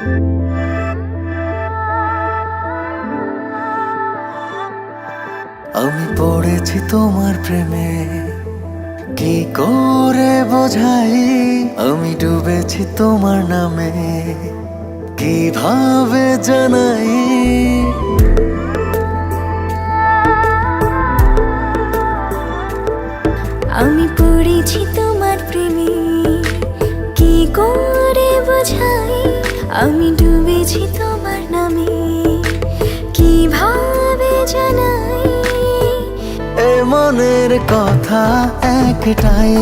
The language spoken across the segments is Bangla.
আমি পড়েছি তোমার প্রেমে। কি করে বোঝাই? আমি ডুবেছি তোমার নামে। কীভাবে জানাই? আমি পড়েছি তোমার প্রেমে। কি করে বোঝাই? আমি ডুবেছি তোমার নামে। কীভাবে জানাই? এ মনের কথা একটাই।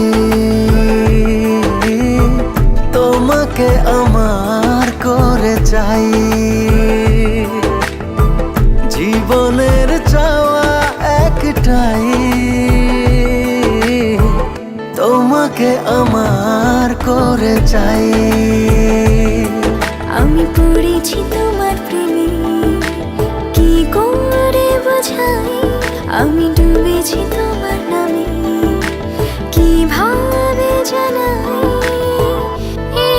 তোমাকে আমার করে চাই। জীবনের চাওয়া একটাই। তোমাকে আমার করে চাই। আমি পড়েছি তোমার প্রেমে। কি করে বোঝাই আমি ডুবেছি তোমার নামে। কীভাবে জানাই এ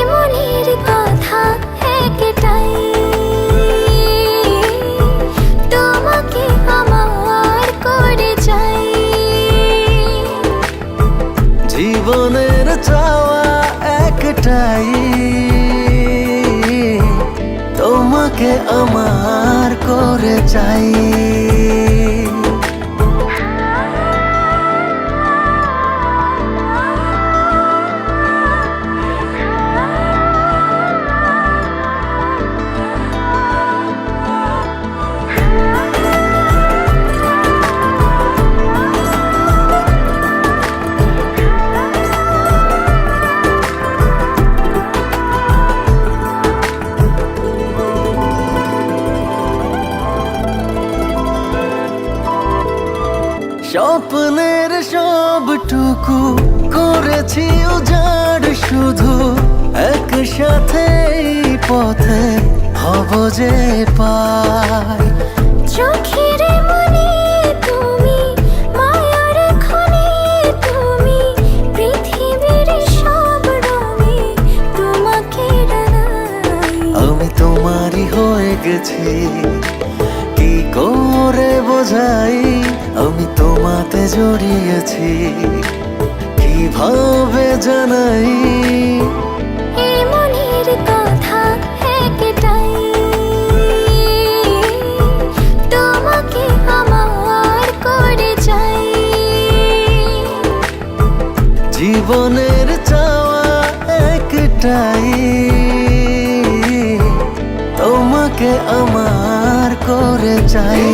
কথা একটাই। তোমাকে আমার করে চাই। জীবনের চাওয়া একটাই। তোমাকে আমার করে চাই। স্বপ্নের সবটুকু করেছি উজাড় শুধু। একসাথে পথে হব যে পাই চোখের মনে তুমি মায়ার খনি তুমি পৃথিবীর সব রঙে তোমাকে আমি তোমারই হয়ে গেছি। বোঝাই আমি তোমাতে জড়িয়েছি। কীভাবে জানাই? জীবনের চাওয়া একটাই। তোমাকে আমার করে চাই।